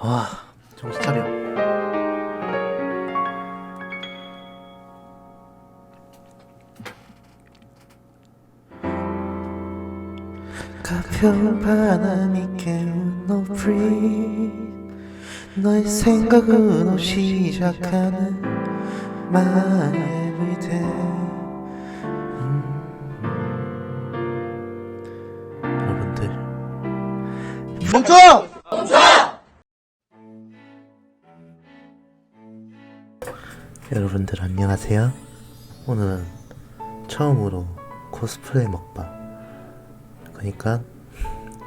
아, 정신 차려. 가벼운 바람이 깨운 breeze 너의 생각으로 시작하는 my everyday 음. 여러분들 멈춰! 여러분들 안녕하세요. 오늘은 처음으로 코스프레 먹방. 그러니까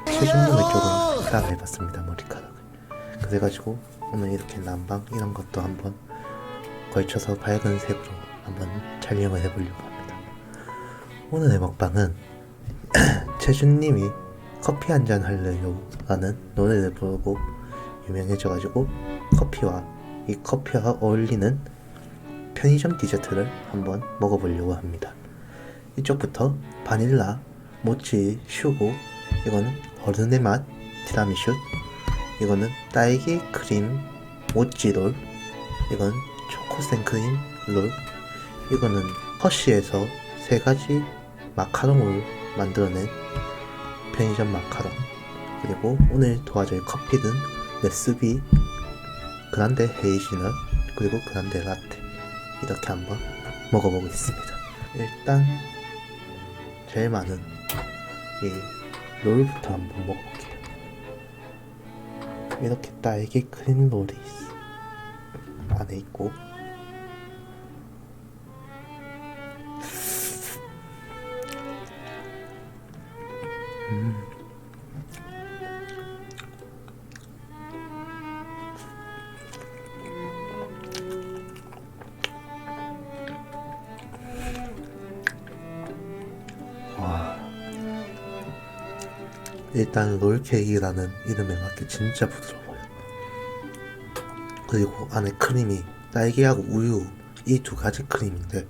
최준님을 조금 따라해봤습니다 머리카락을. 그래가지고 오늘 이렇게 난방 이런 것도 한번 걸쳐서 밝은 색으로 한번 촬영을 해보려고 합니다. 오늘의 먹방은 최준님이 커피 한 잔 할래요 라는 노래를 부르고 유명해져가지고 커피와 이 커피와 어울리는 편의점 디저트를 한번 먹어보려고 합니다. 이쪽부터 바닐라, 모찌, 슈고, 이거는 어른의 맛, 티라미슈, 이거는 딸기 크림, 모찌 롤, 이건 초코 생크림 롤, 이거는 허쉬에서 세 가지 마카롱을 만들어낸 편의점 마카롱, 그리고 오늘 도와줄 커피는 레스비, 그란데 헤이즈넛, 그리고 그란데 라떼. 이렇게 한번 먹어보겠습니다. 일단 제일 많은 이 롤부터 한번 먹어볼게요. 이렇게 딸기 크림 롤이 있- 안에 있고 일단 롤케이크라는 이름에 맞게 진짜 부드러워요. 그리고 안에 크림이 딸기하고 우유 이 두 가지 크림인데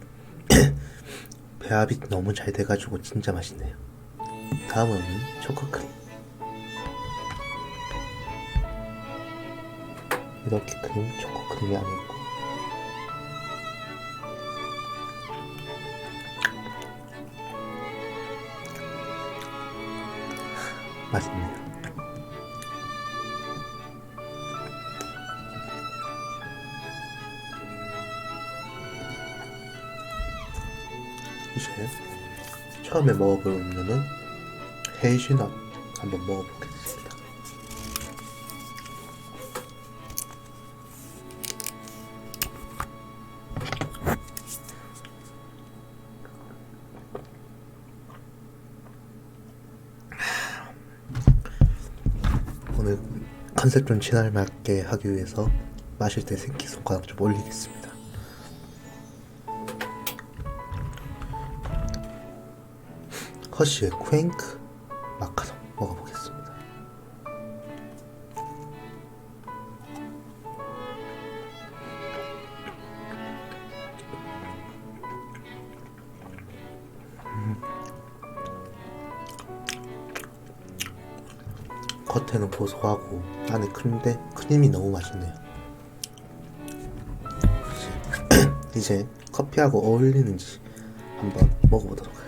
배합이 너무 잘 돼가지고 진짜 맛있네요. 다음은 초코 크림. 이렇게 크림, 초코 크림이 안에 있고 맛있네요. 이제 처음에 먹어볼 음료는 헤이즈넛 한번 먹어보겠습니다. 컨셉 좀 진할 맞게 하기 위해서 마실 때 새끼 손가락 좀 올리겠습니다. 허쉬의 퀘잉크 겉에는 고소하고 안에 크림인데 크림이 너무 맛있네요. 이제 커피하고 어울리는지 한번 먹어보도록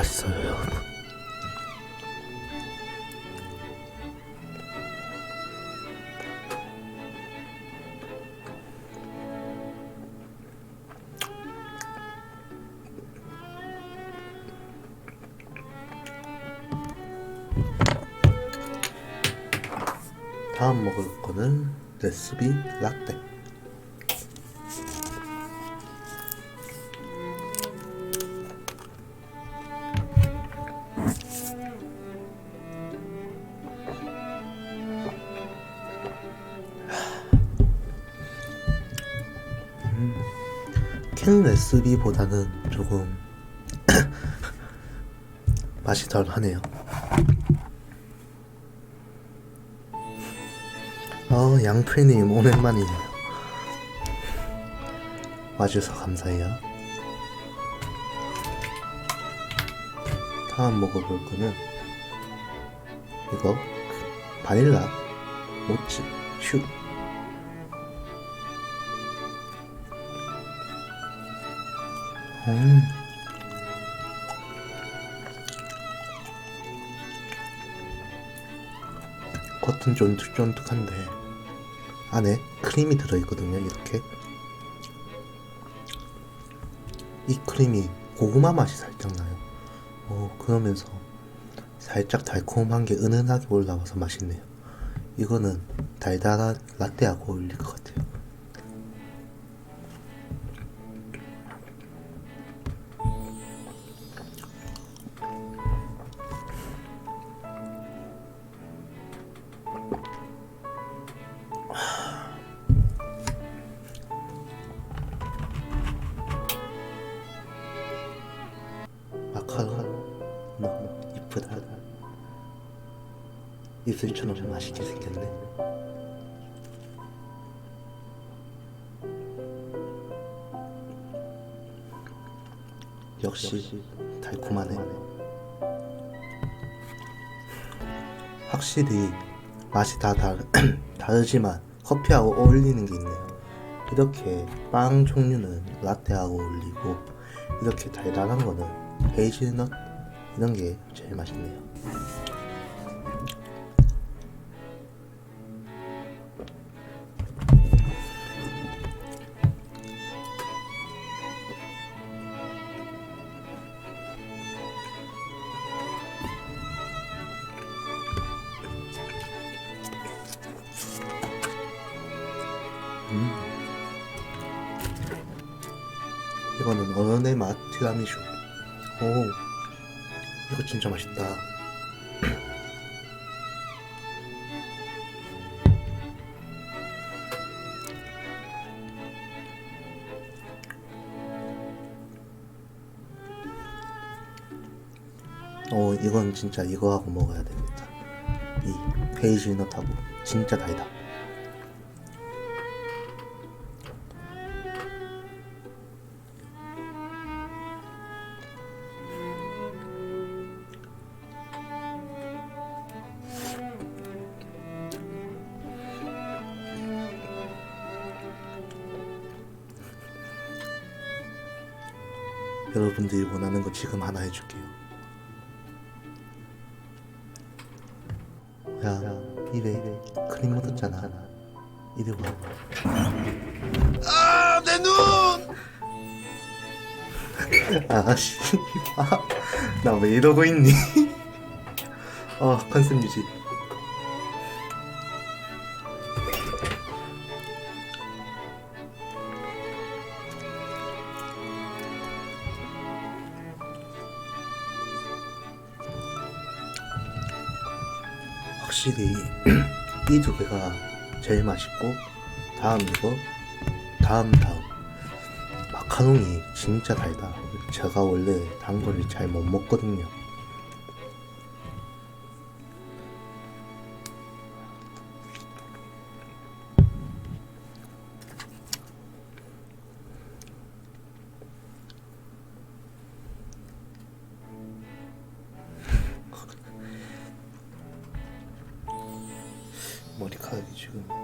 맛있어요, 여러분. 다음 먹을 거는 레시피 라떼. 캔 레시피보다는 조금 맛이 덜 하네요. 어, 양프리님 오랜만이에요. 와주셔서 감사해요. 다음 먹어볼 거는 이거 바닐라 모찌 슈. 음. 겉은 쫀득쫀득한데 안에 크림이 들어있거든요 이렇게. 이 크림이 고구마 맛이 살짝 나요. 어, 그러면서 살짝 달콤한 게 은은하게 올라와서 맛있네요. 이거는 달달한 라떼하고 어울릴 것 같아요 입술처럼 맛있게 생겼네. 역시 달콤하네. 확실히 맛이 다 다르, 다르지만 커피하고 어울리는 게 있네요. 이렇게 빵 종류는 라떼하고 어울리고 이렇게 달달한 거는 헤이즐넛? 이런 게 제일 맛있네요. 이거는 어른의 맛 티라미슈. 오, 이거 진짜 맛있다. 어, 이건 진짜 이거하고 먹어야 됩니다. 이 페이지넛하고 진짜 달다. 해줄게요. 야, 이래 크림 묻었잖아. 이리 와. 아, 내 눈! 아, 씨. 나왜 이러고 있니? 어, 컨셉 유지. 개가 제일 맛있고 다음 이거 다음 다음. 마카롱이 진짜 달다. 제가 원래 단 거를 잘 못 먹거든요 지금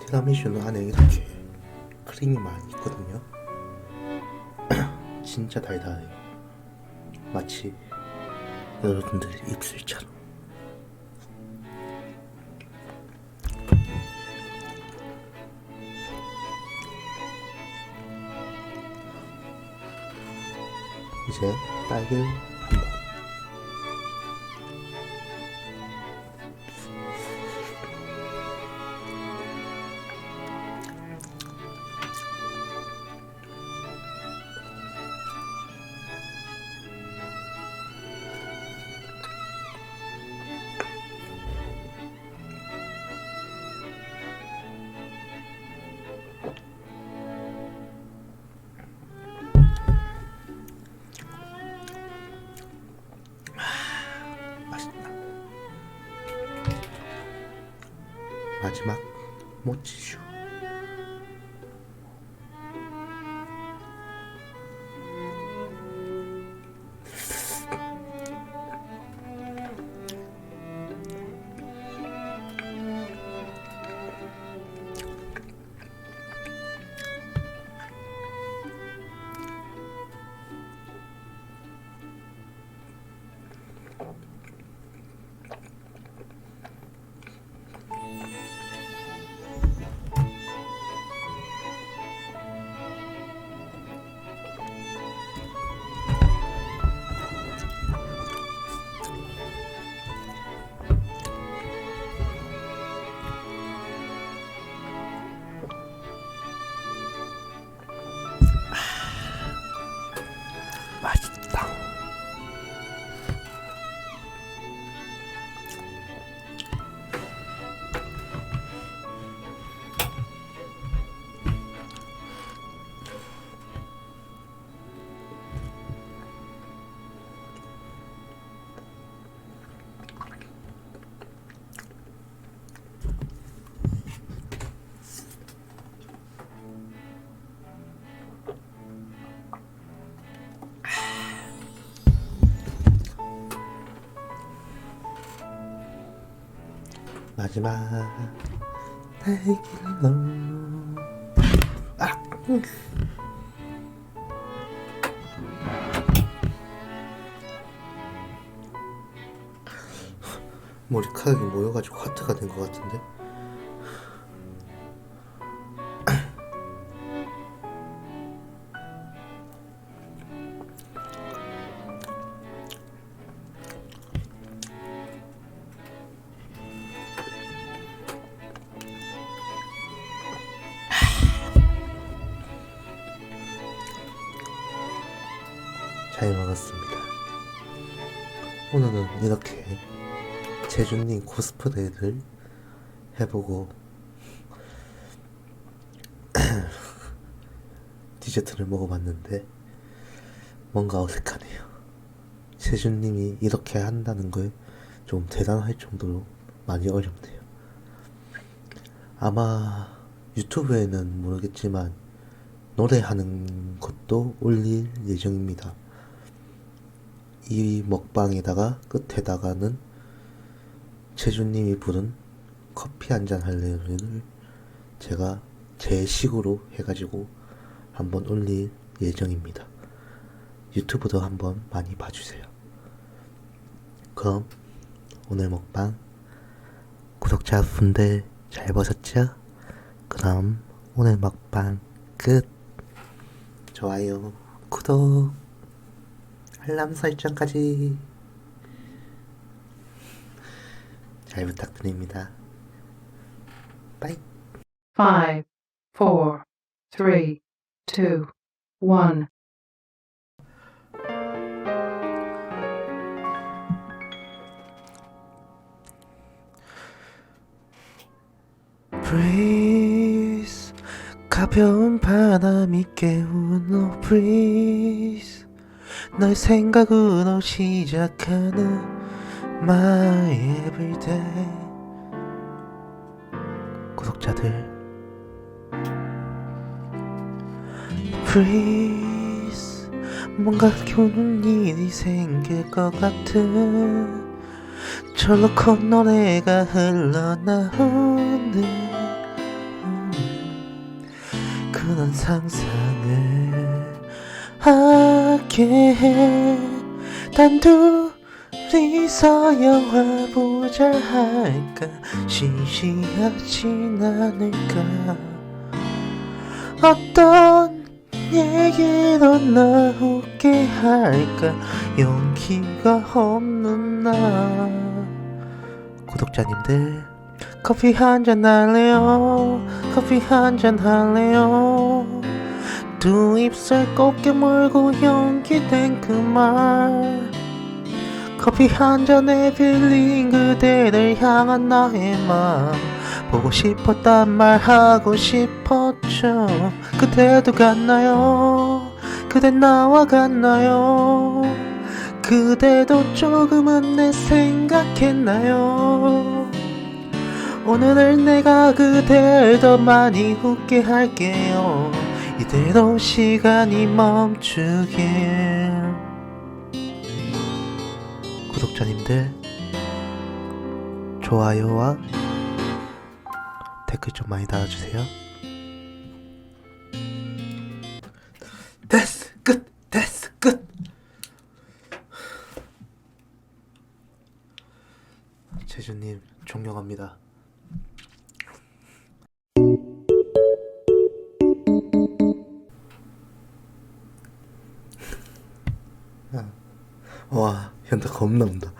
티라미슈는 안에 이렇게 크림이 많이 있거든요. 진짜 달달해요. 마치 여러분들 입술처럼. 이제 딸기 를 한번. 마지막 모 마지막 날길로 아! 음. 머리카락이 모여가지고 하트가 된 것 같은데 제주님 코스프레를 해보고 디저트를 먹어봤는데 뭔가 어색하네요. 제주님이 이렇게 한다는 걸 좀 대단할 정도로 많이 어렵네요. 아마 유튜브에는 모르겠지만 노래하는 것도 올릴 예정입니다. 이 먹방에다가 끝에다가는 채주님이 부른 커피 한 잔 할래를 제가 제 식으로 해가지고 한번 올릴 예정입니다. 유튜브도 한번 많이 봐주세요. 그럼 오늘 먹방 구독자분들 잘 보셨죠? 그럼 오늘 먹방 끝. 좋아요, 구독, 알람 설정까지 잘 부탁드립니다. 빠이. Five, four, three, two, one. Breeze 가벼운 바람이 깨우는 no breeze 널 생각으로 시작하는 my everyday 구독자들. Breeze 뭔가 겨우는 일이 생길 것 같은 큰 노래가 흘러나오는 음, 그런 상상을 하게 해. 단둘 이서 영화 보자 할까? 시시하진 않을까? 어떤 얘기로 나오게 할까? 용기가 없는 나. 구독자님들 커피 한 잔 할래요? 커피 한 잔 할래요? 두 입술 꼭 깨물고 연기된 그말 커피 한 잔에 들린 그대를 향한 나의 마음. 보고 싶었단 말 하고 싶었죠. 그대도 같나요? 그대 나와 같나요? 그대도 조금은 내 생각했나요? 오늘은 내가 그댈 더 많이 웃게 할게요. 이대로 시간이 멈추게 전님들 좋아요와 댓글 좀 많이 달아주세요. Nanda.